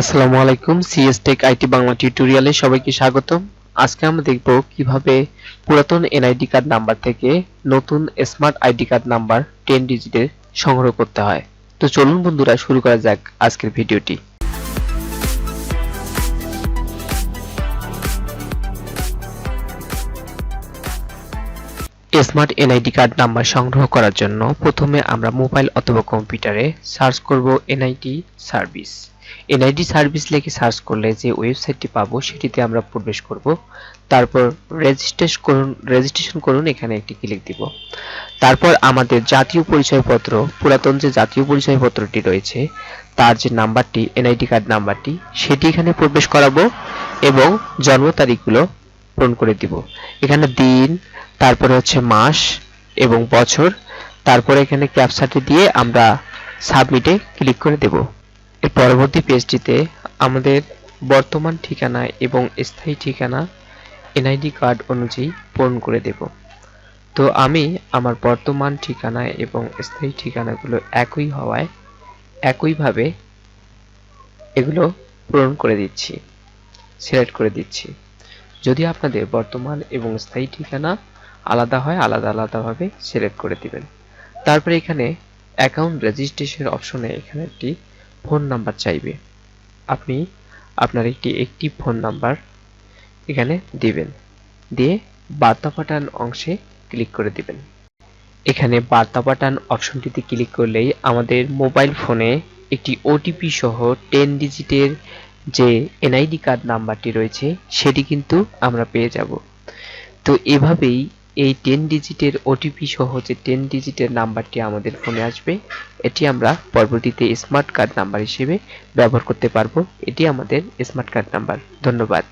আসসালামু আলাইকুম CS take IT Bangla টিউটোরিয়ালে সবাইকে স্বাগতম। আজকে আমরা দেখব কীভাবে পুরাতন এনআইডি কার্ড নাম্বার থেকে নতুন smart ID card number ten ডিজিটে সংগ্রহ করতে হয়। তো চলুন বন্ধুরা, শুরু করা যাক আজকের ভিডিওটি। স্মার্ট এনআইডি কার্ড নাম্বার সংগ্রহ করার জন্য প্রথমে আমরা মোবাইল অথবা কম্পিউটারে সার্চ করব এনআইডি সার্ভিস। এনআইডি সার্ভিস লিখে সার্চ করলে যে ওয়েবসাইটটি পাবো সেটিতে আমরা প্রবেশ করব। তারপর রেজিস্ট্রেশন করুন রেজিস্ট্রেশন করুন, এখানে একটি ক্লিক দিব। তারপর আমাদের জাতীয় পরিচয়পত্র, পুরাতন যে জাতীয় পরিচয়পত্রটি রয়েছে, তার যে নাম্বারটি, এনআইডি কার্ড নাম্বারটি, সেটি এখানে প্রবেশ করাবো এবং জন্ম তারিখগুলো পূরণ করে দিব। এখানে দিন, তারপরে হচ্ছে মাস এবং বছর, তারপরে এখানে ক্যাপচাটি দিয়ে আমরা সাবমিটে ক্লিক করে দেব। এর পরবর্তী পেজটিতে আমাদের বর্তমান ঠিকানা এবং স্থায়ী ঠিকানা এনআইডি কার্ড অনুযায়ী পূরণ করে দেব। তো আমি আমার বর্তমান ঠিকানা এবং স্থায়ী ঠিকানাগুলো একই হওয়ায় একইভাবে এগুলো পূরণ করে দিচ্ছি সিলেক্ট করে দিচ্ছি। যদি আপনাদের বর্তমান এবং স্থায়ী ঠিকানা আলাদা হয়, আলাদা আলাদাভাবে সিলেক্ট করে দিবেন। তারপরে এখানে অ্যাকাউন্ট রেজিস্ট্রেশন অপশনে এখানে একটি ফোন নাম্বার চাইবে। আপনি আপনার একটি একটি ফোন নাম্বার এখানে দিবেন। দিয়ে বার্তা পাঠান অংশে ক্লিক করে দিবেন। এখানে বার্তা পাঠান অপশনটিতে ক্লিক করলেই আমাদের মোবাইল ফোনে একটি ওটিপি সহ টেন ডিজিটের যে এনআইডি কার্ড নাম্বারটি রয়েছে, সেটি কিন্তু আমরা পেয়ে যাব। তো এভাবেই এই টেন ডিজিটের ওটিপি সহ যে টেন ডিজিটের নাম্বারটি আমাদের ফোনে আসবে, এটি আমরা পরবর্তীতে স্মার্ট কার্ড নাম্বার হিসেবে ব্যবহার করতে পারব। এটি আমাদের স্মার্ট কার্ড নাম্বার ধন্যবাদ।